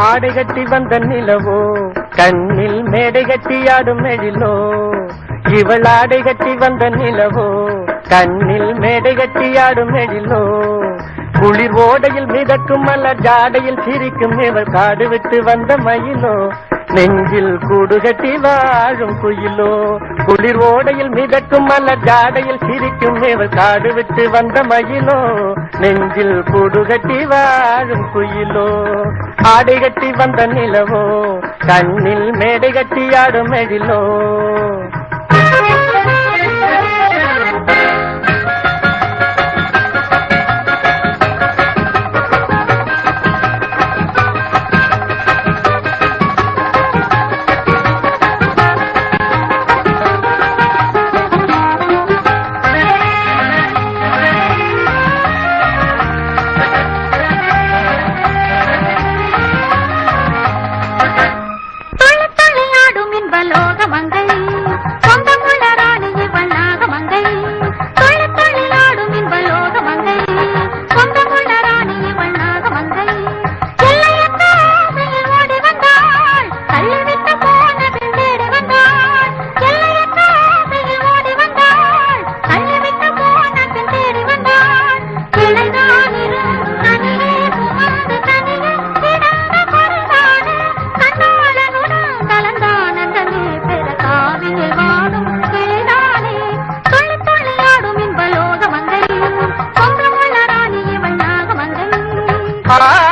ஆடை கட்டி வந்த நிலவோ? கண்ணில் மேடை கட்டி ஆடும் எழிலோ? இவள் ஆடை கட்டி வந்த நிலவோ? கண்ணில் மேடை கட்டி ஆடும் எழிலோ? குளிர் ஓடையில் மிதக்கும் மலர் ஜாடையில் சிரிக்கும் இவள் காடு விட்டு வந்த மயிலோ? நெஞ்சில் கூடு கட்டி வாழும் குயிலோ குளிர் ஓடையில் மிதக்கும் மலர் ஜாடையில் சிரிக்கும் இவள் காடு விட்டு வந்த மயிலோ நெஞ்சில் கூடு கட்டி வாழும் குயிலோ. ஆடை கட்டி வந்த நிலவோ கண்ணில் மேடை கட்டி ஆடும் எழிலோ லோக மங்கள் ಆ